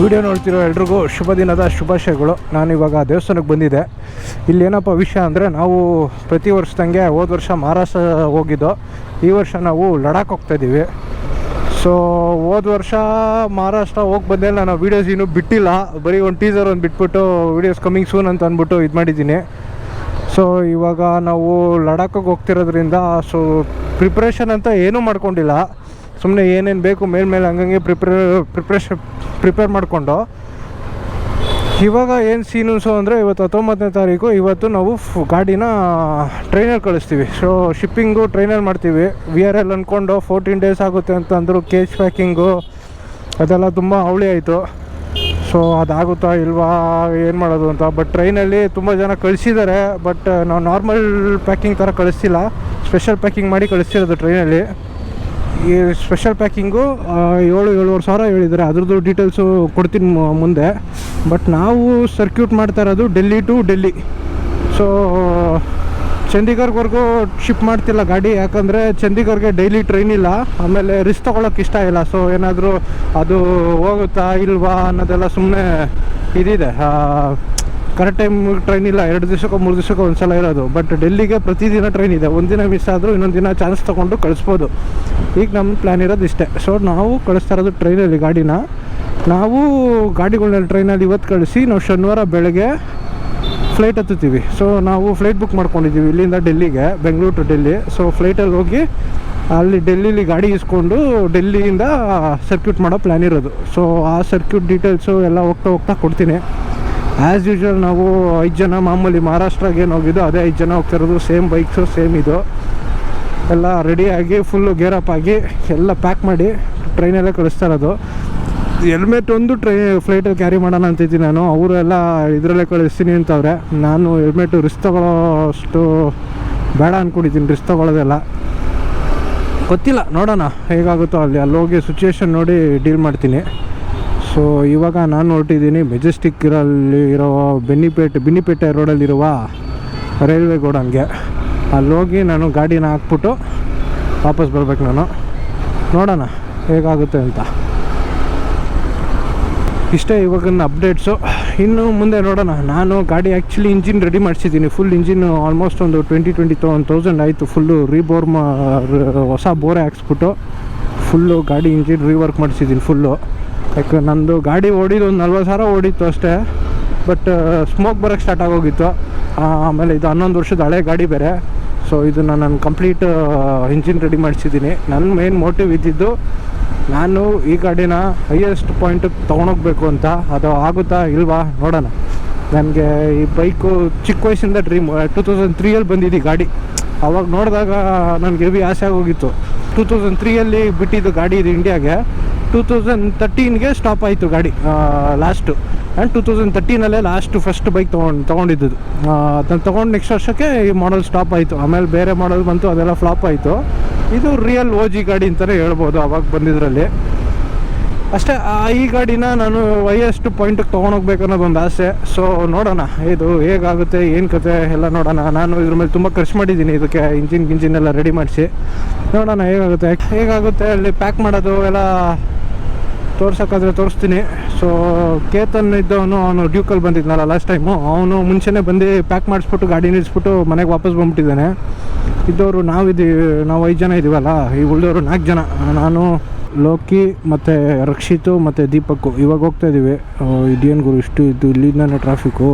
Video ನೋಡ್ತಿರೋ ಎಲ್ರಿಗೂ ಶುಭ ದಿನದ ಶುಭಾಶಯಗಳು. ಇವಾಗ ದೇವಸ್ಥಾನಕ್ಕೆ ಬಂದಿದ್ದೆ. ಇಲ್ಲಿ ಏನಪ್ಪ ವಿಷಯ ಅಂದರೆ ನಾವು ಪ್ರತಿ ವರ್ಷದಂಗೆ ಹೋದ ವರ್ಷ ಮಹಾರಾಷ್ಟ್ರ ಹೋಗಿದ್ದೋ. ಈ ವರ್ಷ ನಾವು ಲಡಾಖ್ ಹೋಗ್ತಾಯಿದ್ದೀವಿ ಸೊ ಹೋದ ವರ್ಷ ಮಹಾರಾಷ್ಟ್ರ ಹೋಗಿ ಬಂದೆ ನಾನು ವೀಡಿಯೋಸ್ ಇನ್ನೂ ಬಿಟ್ಟಿಲ್ಲ. ಬರೀ ಒಂದು ಟೀಸರ್ ಒಂದು ಬಿಟ್ಬಿಟ್ಟು ವೀಡಿಯೋಸ್ ಕಮಿಂಗ್ ಸೂನ್ ಅಂತ ಅಂದ್ಬಿಟ್ಟು ಇದು ಮಾಡಿದ್ದೀನಿ. ಸೊ ಇವಾಗ ನಾವು ಲಡಾಖಿಗೆ ಹೋಗ್ತಿರೋದ್ರಿಂದ ಸೊ ಪ್ರಿಪ್ರೇಷನ್ ಅಂತ ಏನೂ ಮಾಡ್ಕೊಂಡಿಲ್ಲ. ಸುಮ್ಮನೆ ಏನೇನು ಬೇಕು ಮೇಲ್ಮೇಲೆ ಹಂಗಂಗೆ ಪ್ರಿಪೇರ್ ಪ್ರಿಪ್ರೇಷನ್ ಪ್ರಿಪೇರ್ ಮಾಡಿಕೊಂಡು, ಇವಾಗ ಏನು ಸೀನ್ಸು ಅಂದರೆ ಇವತ್ತು ಹತ್ತೊಂಬತ್ತನೇ ತಾರೀಕು, ಇವತ್ತು ನಾವು ಗಾಡಿನ ಟ್ರೈನರ್ ಕಳಿಸ್ತೀವಿ. ಸೊ ಶಿಪ್ಪಿಂಗು ಟ್ರೈನರ್ ಮಾಡ್ತೀವಿ. ವಿ ಆರ್ ಎಲ್ ಅಂದ್ಕೊಂಡು ಫೋರ್ಟೀನ್ ಡೇಸ್ ಆಗುತ್ತೆ ಅಂತ ಅಂದರು ಕೇಜ್ ಪ್ಯಾಕಿಂಗು ಅದೆಲ್ಲ ತುಂಬ ಅವಳಿ ಆಯಿತು. ಸೊ ಅದಾಗುತ್ತಾ ಇಲ್ವಾ, ಏನು ಮಾಡೋದು ಅಂತ. ಬಟ್ ಟ್ರೈನಲ್ಲಿ ತುಂಬ ಜನ ಕಳಿಸಿದ್ದಾರೆ ಬಟ್ ನಾವು ನಾರ್ಮಲ್ ಪ್ಯಾಕಿಂಗ್ ಥರ ಕಳಿಸ್ತಿಲ್ಲ. ಸ್ಪೆಷಲ್ ಪ್ಯಾಕಿಂಗ್ ಮಾಡಿ ಕಳಿಸ್ತಿರೋದು ಟ್ರೈನಲ್ಲಿ ಈ ಸ್ಪೆಷಲ್ ಪ್ಯಾಕಿಂಗು ಏಳು, ಏಳುವರೆ ಸಾವಿರ ಹೇಳಿದ್ದಾರೆ. ಅದ್ರದ್ದು ಡೀಟೇಲ್ಸು ಕೊಡ್ತೀನಿ ಮುಂದೆ. ಬಟ್ ನಾವು ಸರ್ಕ್ಯೂಟ್ ಮಾಡ್ತಾ ಇರೋದು ಡೆಲ್ಲಿ ಟು ಡೆಲ್ಲಿ ಸೊ ಚಂಡೀಗರ್ವರೆಗೂ ಶಿಪ್ ಮಾಡ್ತಿಲ್ಲ ಗಾಡಿ. ಯಾಕಂದರೆ ಚಂದಿಗರ್ಗೆ ಡೈಲಿ ಟ್ರೈನ್ ಇಲ್ಲ. ಆಮೇಲೆ ರಿಸ್ಕ್ ತೊಗೊಳಕ್ಕೆ ಇಷ್ಟ ಇಲ್ಲ. ಸೊ ಏನಾದರೂ ಅದು ಹೋಗುತ್ತಾ ಇಲ್ವಾ ಅನ್ನೋದೆಲ್ಲ ಸುಮ್ಮನೆ ಇದಿದೆ. ಕರೆಕ್ಟ್ ಟೈಮ್ ಟ್ರೈನ್ ಇಲ್ಲ, ಎರಡು ದಿವಸಕ್ಕೋ ಮೂರು ದಿವಸಕ್ಕೋ ಒಂದು ಸಲ ಇರೋದು. ಬಟ್ ಡೆಲ್ಲಿಗೆ ಪ್ರತಿದಿನ ಟ್ರೈನ್ ಇದೆ. ಒಂದಿನ ಮಿಸ್ ಆದರೂ ಇನ್ನೊಂದು ದಿನ ಚಾನ್ಸ್ ತೊಗೊಂಡು ಕಳಿಸ್ಬೋದು. ಈಗ ನಮ್ಮ ಪ್ಲ್ಯಾನ್ ಇರೋದು ಇಷ್ಟೇ. ಸೊ ನಾವು ಕಳಿಸ್ತಾ ಇರೋದು ಟ್ರೈನಲ್ಲಿ ಗಾಡಿನ. ನಾವು ಗಾಡಿಗಳನ್ನ ಟ್ರೈನಲ್ಲಿ ಇವತ್ತು ಕಳಿಸಿ ನಾವು ಶನಿವಾರ ಬೆಳಗ್ಗೆ ಫ್ಲೈಟ್ ಹತ್ತುತ್ತೀವಿ. ಸೊ ನಾವು ಫ್ಲೈಟ್ ಬುಕ್ ಮಾಡ್ಕೊಂಡಿದ್ದೀವಿ ಇಲ್ಲಿಂದ ಡೆಲ್ಲಿಗೆ, ಬೆಂಗಳೂರು ಟು ಡೆಲ್ಲಿ. ಸೊ ಫ್ಲೈಟಲ್ಲಿ ಹೋಗಿ ಅಲ್ಲಿ ಡೆಲ್ಲಿಲಿ ಗಾಡಿ ಇಸ್ಕೊಂಡು ಡೆಲ್ಲಿಯಿಂದ ಸರ್ಕ್ಯೂಟ್ ಮಾಡೋ ಪ್ಲ್ಯಾನ್ ಇರೋದು. ಸೊ ಆ ಸರ್ಕ್ಯೂಟ್ ಡೀಟೇಲ್ಸು ಎಲ್ಲ ಹೋಗ್ತಾ ಹೋಗ್ತಾ ಕೊಡ್ತೀನಿ. ಆ್ಯಸ್ ಯೂಶ್ವಲ್ ನಾವು ಐದು ಜನ ಮಾಮೂಲಿ ಮಹಾರಾಷ್ಟ್ರಗೆ ಏನು ಹೋಗಿದ್ದು ಅದೇ ಐದು ಜನ ಹೋಗ್ತಿರೋದು ಸೇಮ್ ಬೈಕ್ಸು ಸೇಮ್ ಇದು. ಎಲ್ಲ ರೆಡಿಯಾಗಿ ಫುಲ್ಲು ಗೇರಪ್ ಆಗಿ, ಎಲ್ಲ ಪ್ಯಾಕ್ ಮಾಡಿ ಟ್ರೈನಲ್ಲೇ ಕಳಿಸ್ತಾ ಇರೋದು. ಹೆಲ್ಮೆಟ್ ಒಂದು ಟ್ರೈ ಫ್ಲೈಟಲ್ಲಿ ಕ್ಯಾರಿ ಮಾಡೋಣ ಅಂತಿದ್ದೀನಿ ನಾನು. ಅವರೆಲ್ಲ ಇದರಲ್ಲೇ ಕಳಿಸ್ತೀನಿ ಅಂತವ್ರೆ. ನಾನು ಹೆಲ್ಮೆಟು ರಿಸ್ಕ್ ತಗೊಳ್ಳೋ ಅಷ್ಟು ಬೇಡ ಅಂದ್ಕೊಂಡಿದ್ದೀನಿ ರಿಸ್ಕ್ ತೊಗೊಳ್ಳೋದೆಲ್ಲ. ಗೊತ್ತಿಲ್ಲ, ನೋಡೋಣ, ಹೇಗಾಗುತ್ತೋ ಅಲ್ಲಿ. ಅಲ್ಲಿ ಹೋಗಿ ಸಿಚುವೇಶನ್ ನೋಡಿ ಡೀಲ್ ಮಾಡ್ತೀನಿ. ಸೊ ಇವಾಗ ನಾನು ಹೊರಟಿದ್ದೀನಿ ಮೆಜೆಸ್ಟಿಕ್ ಇರಲ್ಲಿ ಇರೋ ಬೆನ್ನಿಪೇಟೆ ಬೆನ್ನಿಪೇಟೆ ರೋಡಲ್ಲಿರುವ ರೈಲ್ವೆ ಅಲ್ಲಿ ಹೋಗಿ ನಾನು ಗಾಡಿನ ಹಾಕ್ಬಿಟ್ಟು ವಾಪಸ್ ಬರ್ಬೇಕು ನಾನು. ನೋಡೋಣ ಹೇಗಾಗುತ್ತೆ ಅಂತ. ಇಷ್ಟೇ ಇವಾಗಿನ ಅಪ್ಡೇಟ್ಸು ಇನ್ನು ಮುಂದೆ ನೋಡೋಣ. ನಾನು ಗಾಡಿ ಆ್ಯಕ್ಚುಲಿ ಇಂಜಿನ್ ರೆಡಿ ಮಾಡಿಸಿದ್ದೀನಿ. ಫುಲ್ ಇಂಜಿನ್ ಆಲ್ಮೋಸ್ಟ್ ಒಂದು ಟ್ವೆಂಟಿ ಟ್ವೆಂಟಿ ತೌ ತೌಸಂಡ್ ಆಯಿತು. ಫುಲ್ಲು ರೀಬೋರ್ ಮಾ ಹೊಸ ಬೋರೆ ಹಾಕ್ಸ್ಬಿಟ್ಟು ಫುಲ್ಲು ಗಾಡಿ ಇಂಜಿನ್ ರೀವರ್ಕ್ ಮಾಡಿಸಿದ್ದೀನಿ ಫುಲ್ಲು ಯಾಕೆ ನಂದು ಗಾಡಿ ಓಡಿದ್ದು ಒಂದು ನಲ್ವತ್ತು ಸಾವಿರ ಓಡಿತ್ತು ಅಷ್ಟೇ ಬಟ್ ಸ್ಮೋಕ್ ಬರೋಕ್ಕೆ ಸ್ಟಾರ್ಟ್ ಆಗೋಗಿತ್ತು. ಆಮೇಲೆ ಇದು ಹನ್ನೊಂದು ವರ್ಷದ ಹಳೆ ಗಾಡಿ ಬೇರೆ. ಸೊ ಇದು ನಾನು ಕಂಪ್ಲೀಟ್ ಇಂಜಿನ್ ರೆಡಿ ಮಾಡಿಸಿದ್ದೀನಿ. ನನ್ನ ಮೇನ್ ಮೋಟಿವ್ ಇದ್ದಿದ್ದು ನಾನು ಈ ಗಾಡಿನ ಹೈಯೆಸ್ಟ್ ಪಾಯಿಂಟಿಗೆ ತೊಗೊಂಡೋಗ್ಬೇಕು ಅಂತ. ಅದು ಆಗುತ್ತಾ ಇಲ್ವಾ ನೋಡೋಣ. ನನಗೆ ಈ ಬೈಕು ಚಿಕ್ಕ ವಯಸ್ಸಿಂದ ಡ್ರೀಮ್ ಟೂ ತೌಸಂಡ್ ತ್ರೀಯಲ್ಲಿ ಬಂದಿದ್ದು ಗಾಡಿ. ಅವಾಗ ನೋಡಿದಾಗ ನನಗೆ ಹೆವಿ ಆಸೆ ಆಗೋಗಿತ್ತು. ಟೂ ತೌಸಂಡ್ ತ್ರೀಯಲ್ಲಿ ಬಿಟ್ಟಿದ್ದು ಗಾಡಿ ಇದು ಇಂಡಿಯಾಗೆ ಟೂ ತೌಸಂಡ್ ತರ್ಟೀನ್ಗೆ ಸ್ಟಾಪ್ ಆಯಿತು ಗಾಡಿ ಲಾಸ್ಟು ಆ್ಯಂಡ್ ಟೂ ತೌಸಂಡ್ ತರ್ಟೀನಲ್ಲೇ ಲಾಸ್ಟು ಫಸ್ಟ್ ಬೈಕ್ ತೊಗೊಂಡು ತೊಗೊಂಡಿದ್ದು ಅದನ್ನು ತೊಗೊಂಡು ನೆಕ್ಸ್ಟ್ ವರ್ಷಕ್ಕೆ ಈ ಮಾಡಲ್ ಸ್ಟಾಪ್ ಆಯಿತು. ಆಮೇಲೆ ಬೇರೆ ಮಾಡಲ್ ಬಂತು, ಅದೆಲ್ಲ ಫ್ಲಾಪ್ ಆಯಿತು. ಇದು ರಿಯಲ್ ಓ ಜಿ ಗಾಡಿ ಅಂತಲೇ ಹೇಳ್ಬೋದು ಅವಾಗ ಬಂದಿದ್ರಲ್ಲಿ. ಅಷ್ಟೇ ಈ ಗಾಡಿನ ನಾನು ಹೈಯೆಸ್ಟ್ ಪಾಯಿಂಟಿಗೆ ತೊಗೊಂಡೋಗ್ಬೇಕು ಅನ್ನೋದೊಂದು ಆಸೆ. ಸೊ ನೋಡೋಣ, ಇದು ಹೇಗಾಗುತ್ತೆ, ಏನು ಕತೆ, ಎಲ್ಲ ನೋಡೋಣ. ನಾನು ಇದ್ರ ಮೇಲೆ ತುಂಬ ಖರ್ಚು ಮಾಡಿದ್ದೀನಿ ಇದಕ್ಕೆ ಇಂಜಿನ್ ಗಿಂಜಿನ್ ಎಲ್ಲ ರೆಡಿ ಮಾಡಿಸಿ. ನೋಡೋಣ, ಹೇಗಾಗುತ್ತೆ ಹೇಗಾಗುತ್ತೆ, ಅಲ್ಲಿ ಪ್ಯಾಕ್ ಮಾಡೋದು, ಎಲ್ಲ ತೋರ್ಸೋಕ್ಕಾದ್ರೆ ತೋರಿಸ್ತೀನಿ. ಸೊ ಕೇತನ್ ಇದ್ದವನು ಅವನು ಡ್ಯೂಕಲ್ಲಿ ಬಂದಿದ್ನಲ್ಲ ಲಾಸ್ಟ್ ಟೈಮು ಅವನು ಮುಂಚೆನೇ ಬಂದು ಪ್ಯಾಕ್ ಮಾಡಿಸ್ಬಿಟ್ಟು ಗಾಡಿ ನಿಲ್ಲಿಸ್ಬಿಟ್ಟು ಮನೆಗೆ ವಾಪಸ್ ಬಂದ್ಬಿಟ್ಟಿದ್ದಾನೆ. ಇದ್ದವರು ನಾವಿದ್ದೀವಿ, ನಾವು ಐದು ಜನ ಇದ್ದೀವಲ್ಲ ಈ ಉಳಿದವರು ನಾಲ್ಕು ಜನ. ನಾನು, ಲೋಕಿ ಮತ್ತು ರಕ್ಷಿತು ಮತ್ತು ದೀಪಕ್ಕು. ಇವಾಗ ಹೋಗ್ತಾ ಇದ್ದೀವಿ ಇದೇನು ಗುರು, ಇಷ್ಟು ಇದು ಇಲ್ಲಿಂದಾನೆ ಟ್ರಾಫಿಕ್ಕು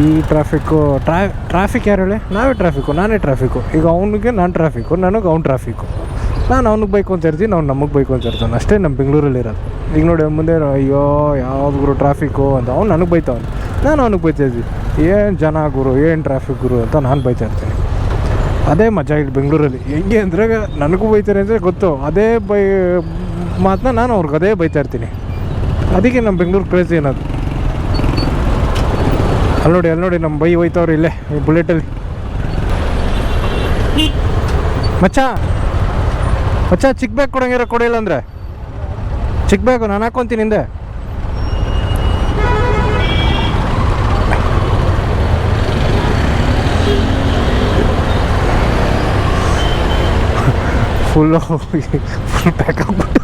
ಈ ಟ್ರಾಫಿಕ್ಕು ಟ್ರಾ ಟ್ರಾಫಿಕ್ ಯಾರು ಹೇಳಿ? ನಾವೇ ಟ್ರಾಫಿಕ್ಕು ನಾನೇ ಟ್ರಾಫಿಕ್ಕು ಈಗ ಅವನಿಗೆ ನಾನು ಟ್ರಾಫಿಕ್ಕು ನನಗೆ ಅವ್ನು ಟ್ರಾಫಿಕ್ಕು ನಾನು ಅವ್ನಿಗೆ ಬೈಕ್ ಅಂತ ಇರ್ತೀನಿ, ಅವ್ನು ನಮಗೆ ಬೈಕ್ ಅಂತ ಇರ್ತಾನೆ. ಅಷ್ಟೇ ನಮ್ಮ ಬೆಂಗಳೂರಲ್ಲಿ ಇರೋದು. ಈಗ ನೋಡಿ ಮುಂದೆ ಅಯ್ಯೋ, ಯಾವ್ದು ಗುರು ಟ್ರಾಫಿಕ್ಕು ಅಂತ. ಅವ್ನು ನನಗೆ ಬೈತಾವನು ನಾನು ಅವ್ನಿಗೆ ಬೈತಾ ಇದ್ವಿ. ಏನು ಜನ ಗುರು, ಏನು ಟ್ರಾಫಿಕ್ ಗುರು ಅಂತ ನಾನು ಬೈತಾ ಇರ್ತೀನಿ. ಅದೇ ಮಜಾ ಇಲ್ಲಿ ಬೆಂಗಳೂರಲ್ಲಿ. ಹೆಂಗೆ ಅಂದರೆ ನನಗೂ ಬೈತಾರೆ ಅಂದರೆ ಗೊತ್ತು. ಅದೇ ಬೈ ಮಾತನ್ನ ನಾನು ಅವ್ರಿಗೆ ಅದೇ ಬೈತಾ ಇರ್ತೀನಿ. ಅದಕ್ಕೆ ನಮ್ಮ ಬೆಂಗಳೂರು ಕ್ರೇಜಿ ಏನದು? ಅಲ್ಲಿ ನೋಡಿ ಅಲ್ಲಿ ನೋಡಿ ನಮ್ಮ ಬೈ ಹೋಯ್ತವ್ರು ಇಲ್ಲೇ, ಈ ಬುಲೆಟಲ್ಲಿ ಮಚ್ಚ! ಮಚ್ಚ ಚಿಕ್ಕ ಬ್ಯಾಗ್ ಕೊಡಂಗಿರ ಕೊಡಿಲ್ಲ ಅಂದರೆ? ಚಿಕ್ಕ ಬ್ಯಾಗು ನಾನು ಹಾಕೊತೀನಿ ಹಿಂದೆ ಫುಲ್ಲು ಫುಲ್ ಪ್ಯಾಕ್ ಆಗ್ಬಿಟ್ಟು.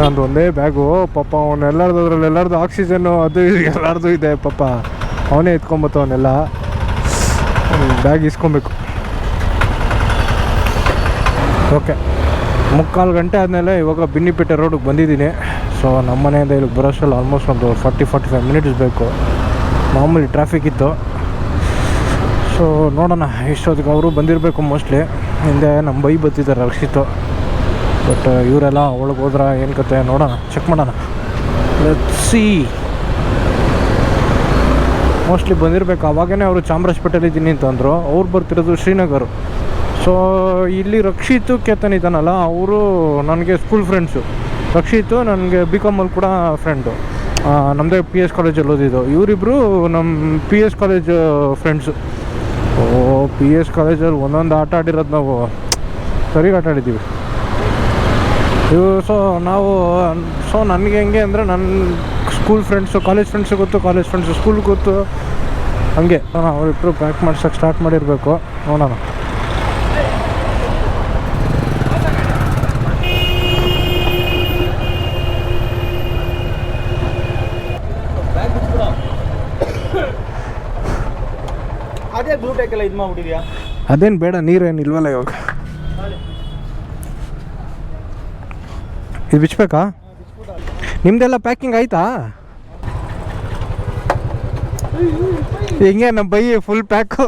ನಂದು ಒಂದೇ ಬ್ಯಾಗು ಪಾಪ ಅವನು ಎಲ್ಲರದು ಅದ್ರಲ್ಲಿ ಎಲ್ಲರದು ಆಕ್ಸಿಜನ್ನು ಅದು ಎಲ್ಲರದು ಇದೆ ಪಾಪ. ಅವನೇ ಎತ್ಕೊಂಬತ್ತು ಅವನ್ನೆಲ್ಲ ಬ್ಯಾಗ್ ಇಸ್ಕೊಬೇಕು. ಓಕೆ ಮುಕ್ಕಾಲು ಗಂಟೆ ಆದಮೇಲೆ ಇವಾಗ ಬಿನ್ನಿಪೇಟೆ ರೋಡಿಗೆ ಬಂದಿದ್ದೀನಿ. ಸೊ ನಮ್ಮ ಮನೆಯಿಂದ ಇಲ್ಲಿಗೆ ಬರೋಷ್ಟಲ್ಲಿ ಆಲ್ಮೋಸ್ಟ್ ಒಂದು ಫಾರ್ಟಿ ಫಾರ್ಟಿ ಫೈವ್ ಮಿನಿಟ್ಸ್ ಬೇಕು. ಮಾಮೂಲಿ ಟ್ರಾಫಿಕ್ ಇತ್ತು. ಸೊ ನೋಡೋಣ ಇಷ್ಟೊತ್ತಿಗೆ ಅವರು ಬಂದಿರಬೇಕು ಮೋಸ್ಟ್ಲಿ ಹಿಂದೆ ನಮ್ಮ ಬೈ ಬತ್ತಿದ್ದಾರೆ ರಕ್ಷಿತು. ಬಟ್ ಇವರೆಲ್ಲ ಒಳಗೆ ಹೋದ್ರ ಏನು ಕತೆ ನೋಡೋಣ ಚೆಕ್ ಮಾಡೋಣ. ಸಿ ಮೋಸ್ಟ್ಲಿ ಬಂದಿರಬೇಕು. ಅವಾಗೇ ಅವರು ಚಾಮರಾಜಪೇಟೆಲಿ ಇದ್ದೀನಿ ಅಂತಂದರು ಅವ್ರು ಬರ್ತಿರೋದು ಶ್ರೀನಗರ್. ಸೊ ಇಲ್ಲಿ ರಕ್ಷಿತ್ ಕೇತನ್ ಇದ್ದಾನಲ್ಲ, ಅವರು ನನಗೆ ಸ್ಕೂಲ್ ಫ್ರೆಂಡ್ಸು ರಕ್ಷಿತ್ ನನಗೆ ಬಿ ಕಾಮಲ್ಲಿ ಕೂಡ ಫ್ರೆಂಡು ನಮ್ಮದೇ ಪಿ ಎಸ್ ಕಾಲೇಜಲ್ಲಿ ಓದಿದ್ದು. ಇವರಿಬ್ಬರು ನಮ್ಮ ಪಿ ಎಸ್ ಕಾಲೇಜ್ ಫ್ರೆಂಡ್ಸು ಓ ಪಿ ಎಸ್ ಕಾಲೇಜಲ್ಲಿ ಒಂದೊಂದು ಆಟ ಆಡಿರೋದು ನಾವು. ಸರಿಗೆ ಆಟ ಆಡಿದ್ದೀವಿ. ಇವು ಸೊ ನಾವು ಸೊ ನನಗೆ ಹೆಂಗೆ ಅಂದರೆ ನನ್ನ ಸ್ಕೂಲ್ ಫ್ರೆಂಡ್ಸು ಕಾಲೇಜ್ ಫ್ರೆಂಡ್ಸು ಗೊತ್ತು ಕಾಲೇಜ್ ಫ್ರೆಂಡ್ಸು ಸ್ಕೂಲ್ ಗೊತ್ತು. ಹಂಗೆ. ಅವರಿಬ್ಬರು ಪ್ಯಾಕ್ ಮಾಡ್ಸೋಕೆ ಸ್ಟಾರ್ಟ್ ಮಾಡಿರಬೇಕು. ನೋಡೋಣ. ಅದೇ ಬ್ಲೂ ಟೇಕ್ ಎಲ್ಲ ಇದು ಮಾಡ್ಬಿಟ್ಟಿದ್ಯಾ? ಅದೇನು ಬೇಡ ನೀರೇನು ಇಲ್ವಲ್ಲ ಇವಾಗ? ಇದು ಬಿಚ್ಚಬೇಕಾ ನಿಮ್ದೆಲ್ಲ ಪ್ಯಾಕಿಂಗ್ ಆಯ್ತಾ? ಹಿಂಗೆ ನಮ್ಮ ಬೈ ಫುಲ್ ಪ್ಯಾಕು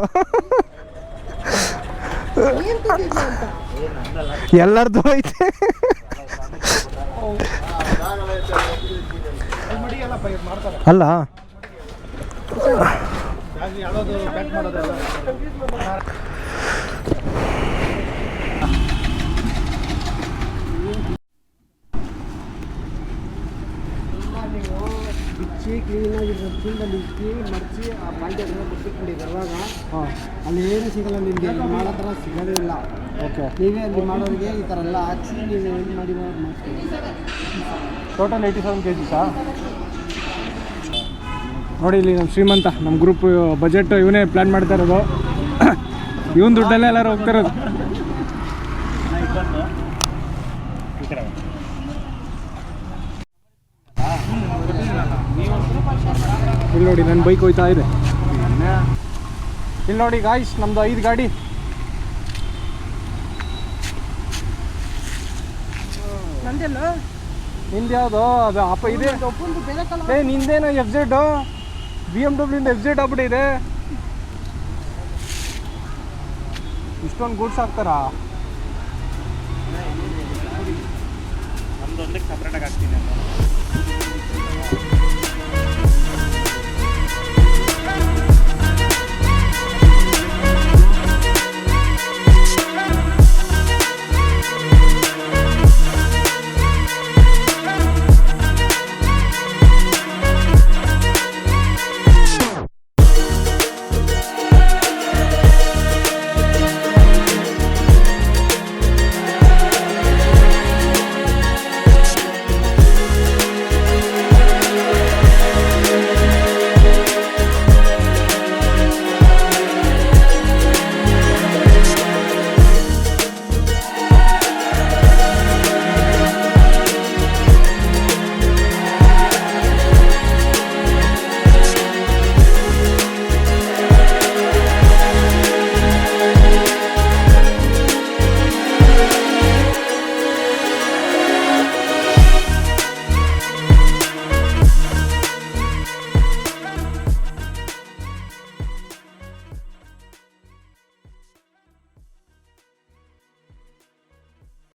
ಎಲ್ಲರದು ಐತೆ. ಅಲ್ಲ? ಬಿಚ್ಚಿ ಕ್ಲೀನಾಗಿ ಫೀಲ್ಡಲ್ಲಿ ಇಕ್ಕಿ ಮಡಚಿ ಆ ಪಾಯಿಂಟ್ ಬಿಟ್ಟಿಟ್ಬಿಡಿ ಬರುವಾಗ ಹಾಂ. ಅಲ್ಲಿ ಏನು ಸಿಗಲ್ಲ ನಿಮಗೆ ಮಾಡೋ ಥರ ಸಿಗೋದೇ ಇಲ್ಲ. ಓಕೆ. ನೀವೇ ಅಲ್ಲಿ ಮಾಡೋರಿಗೆ ಈ ಥರ ಎಲ್ಲ ಹಾಕ್ಸಿ ನೀವು ಏನು ಮಾಡಿ ಮಾಡ್ತೀವಿ ಟೋಟಲ್ ಏಯ್ಟಿ ಸೆವೆನ್ ಕೆ ಜಿಸಾ ನೋಡಿ ಇಲ್ಲಿ ನಮ್ಮ ಶ್ರೀಮಂತ ನಮ್ಮ ಗ್ರೂಪ್ ಬಜೆಟ್ ಇವನೇ ಪ್ಲ್ಯಾನ್ ಮಾಡ್ತಾ ಇರೋದು. ಇವನ್ ದುಡ್ಡಲ್ಲೇ ಎಲ್ಲರೂ ಹೋಗ್ತಾ ಇಲ್ಲಿ ನೋಡಿ ನನ್ನ ಬೈಕ್ ಹೋಯ್ತಾ ಇದೆ. ಇಲ್ಲಿ ನೋಡಿ ಗಾಯ್ಸ್ ನಮ್ದು ಐದು ಗಾಡಿ. ನಿಂದ ಯಾವುದು? ಅದು ಅಪ್ಪ ಇದೆ. ಏ ನಿಂದೇನು ಎಫ್ ಜೆಡ್ ಬಿ ಎಂ ಡಬ್ಲ್ಯೂಂದ ಎಫ್ ಜೆಡ್ ಆಗ್ಬಿಟ್ಟಿದೆ. ಇಷ್ಟೊಂದು ಗೂಡ್ಸ್ ಹಾಕ್ತಾರಾ? ಸಪ್ರೇಟಾಗಿ ಹಾಕ್ತೀನಿ